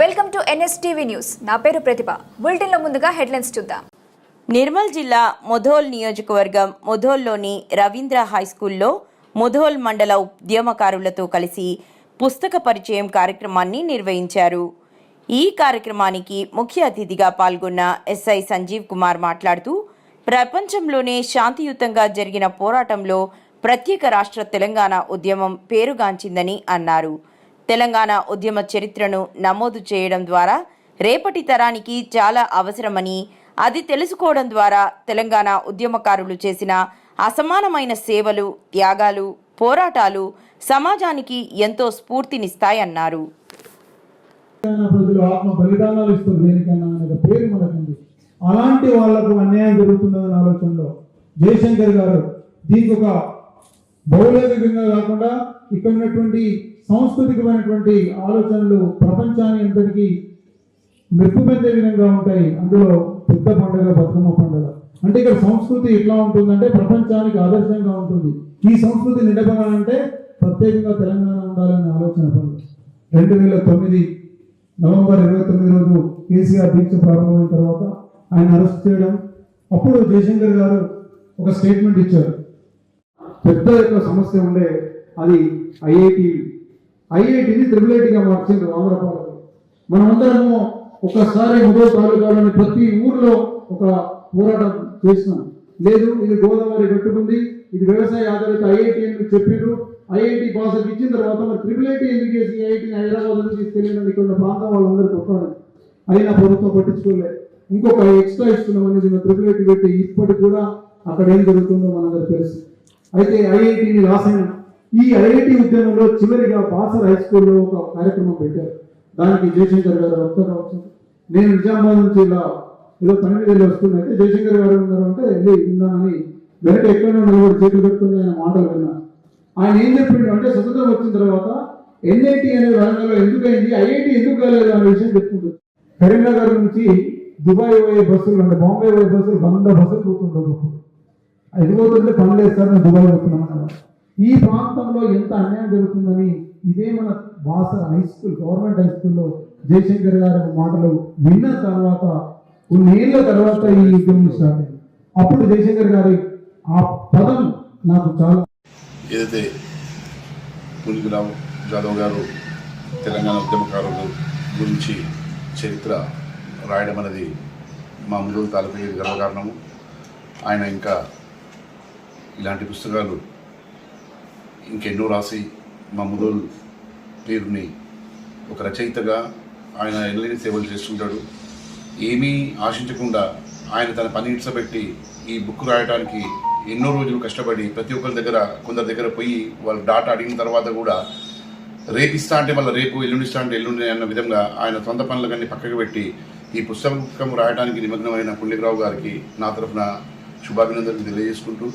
Welcome to NSTV news. నా పేరు ప్రతిభ. బులెటిన్లో ముందుగా హెడ్లైన్స్ చూద్దాం. నిర్మల్ జిల్లా ముధోల్ నియోజకవర్గం ముధోల్లోని రవీంద్ర హైస్కూల్లో ముధోల్ మండల ఉద్యమకారులతో కలిసి పుస్తక పరిచయం కార్యక్రమాన్ని నిర్వహించారు. ఈ కార్యక్రమానికి ముఖ్య అతిథిగా పాల్గొన్న ఎస్ఐ సంజీవ్ కుమార్ మాట్లాడుతూ ప్రపంచంలోనే శాంతియుతంగా జరిగిన పోరాటంలో ప్రత్యేక రాష్ట్ర తెలంగాణ ఉద్యమం పేరుగాంచిందని అన్నారు. తెలంగాణ ఉద్యమ చరిత్రను నమోదు చేయడం ద్వారా రేపటి తరానికి చాలా అవసరమని అది తెలుసుకోవడం ద్వారా తెలంగాణ ఉద్యమకారులు చేసిన అసమానమైన సేవలు త్యాగాలు పోరాటాలు సమాజానికి ఎంతో స్ఫూర్తినిస్తాయన్నారు. అలాంటి వాళ్ళకు అన్యాయం జరుగుతుందన్న ఆలోచనలో జయశంకర్ గారు దీనికి ఒక భౌగోళికంగా కాకుండా ఇక్కడ ఉన్నటువంటి సాంస్కృతికమైనటువంటి ఆలోచనలు ప్రపంచాన్ని అందరికీ మెప్పు పెంచే విధంగా ఉంటాయి. అందులో పెద్ద పండుగ బతుకమ్మ పండుగ. అంటే ఇక్కడ సంస్కృతి ఎట్లా ఉంటుందంటే ప్రపంచానికి ఆదర్శంగా ఉంటుంది. ఈ సంస్కృతి నిలబడాలంటే ప్రత్యేకంగా తెలంగాణ ఉండాలనే ఆలోచన పండుగ రెండు వేల తొమ్మిది నవంబర్ ఇరవై తొమ్మిది రోజు కేసీఆర్ దీక్ష ప్రారంభమైన తర్వాత ఆయన అరెస్ట్ చేయడం. అప్పుడు జయశంకర్ గారు ఒక స్టేట్మెంట్ ఇచ్చారు. పెద్ద యొక్క సమస్య ఉండే అది ఐఐటి ఐఐటిని త్రిబుల్ ఐటీగా మార్చింది ఆంధ్రపాలకు మనమందరము ఒకసారి మొదటి తాలూకాలోని ప్రతి ఊర్లో ఒక పోరాటం చేసినాం. లేదు ఇది గోదావరి పెట్టుకుంది ఇది వ్యవసాయ ఆధారిత ఐఐటి అని చెప్పిండ్రు ఐఐటి పాస్ ఇచ్చిన తర్వాత మరి త్రిబుల్ ఐటీ ఎందుకు చేసి ఐఐటిని హైదరాబాద్ నుంచి తీసుకెళ్ళిన ఇక్కడ ప్రాంతం వాళ్ళందరూ కొట్టాలి. అయినా ప్రభుత్వం పట్టించుకోలేదు ఇంకొక ఎక్స్ట్రా ఇస్తున్నాం అనేది మేము త్రిబుల్ ఐటీ పెట్టి ఇప్పటికి కూడా అక్కడ ఏం జరుగుతుందో మనందరూ తెలుసు. అయితే ఐఐటిని రాసిన ఈ ఐఐటి ఉద్యమంలో చివరిగా బాసర్ హై స్కూల్లో ఒక కార్యక్రమం పెట్టారు. దానికి జయశంకర్ గారు వస్తారు కావచ్చు నేను నిజామాబాద్ నుంచి ఇలా ఏదో పని మీద వెళ్ళి అయితే జయశంకర్ గారు ఉన్నారు అంటే వెళ్ళి విందామని వెనక ఎక్కడో నలుగురు చేతులు పెట్టుకుని ఆయన మాటలు విన్నాను ఆయన ఏం చెప్పిండు అంటే స్వతంత్రం వచ్చిన తర్వాత ఎన్ఐటి అనే వరంగల్లో ఎందుకు అయింది ఐఐటి ఎందుకు కాలేదు? అనే విషయం చెప్పుకుంటుంది కరీంనగర్ నుంచి దుబాయ్ పోయే బస్సులు అంటే బాంబే పోయే బస్సులు వంద బస్సులు పోతుండే ఎదుగుతుంటే పోతుంటే పనులు వేస్తారని దుబాయ్ పోతున్నాం అన్నమాట ఈ ప్రాంతంలో ఎంత అన్యాయం జరుగుతుందని ఇదే మన Basara high school government high స్కూల్లో జయశంకర్ గారి మాటలు విన్న తర్వాత కొన్నేళ్ళ తర్వాత ఈ యుద్ధం స్టార్ట్ అయింది అప్పుడు జయశంకర్ గారి ఆ పదం నాకు చాలా ఏదైతే పులిగిరావు జాదవ్ గారు తెలంగాణ ఉద్యమకారుల గురించి చరిత్ర రాయడం అనేది మా ముందు తాలూకు గర్వకారణము. ఆయన ఇంకా ఇలాంటి పుస్తకాలు ఇంకెన్నో రాసి మా ముదోల్ పేరుని ఒక రచయితగా ఆయన ఎన్నలేని సేవలు చేస్తుంటాడు. ఏమీ ఆశించకుండా ఆయన తన పని ఇడ్చబెట్టి ఈ బుక్ రాయడానికి ఎన్నో రోజులు కష్టపడి ప్రతి ఒక్కరి దగ్గర కొందరి దగ్గర పోయి వాళ్ళు డాటా అడిగిన తర్వాత కూడా రేపిస్తా అంటే వాళ్ళ రేపు ఎల్లుండిస్తా అంటే ఎల్లుండి అన్న విధంగా ఆయన సొంత పనులకన్నీ పక్కకు పెట్టి ఈ పుస్తకం రాయడానికి నిమగ్నమైన పుల్లిరావు గారికి నా తరఫున శుభాభినందనలు తెలియజేసుకుంటూ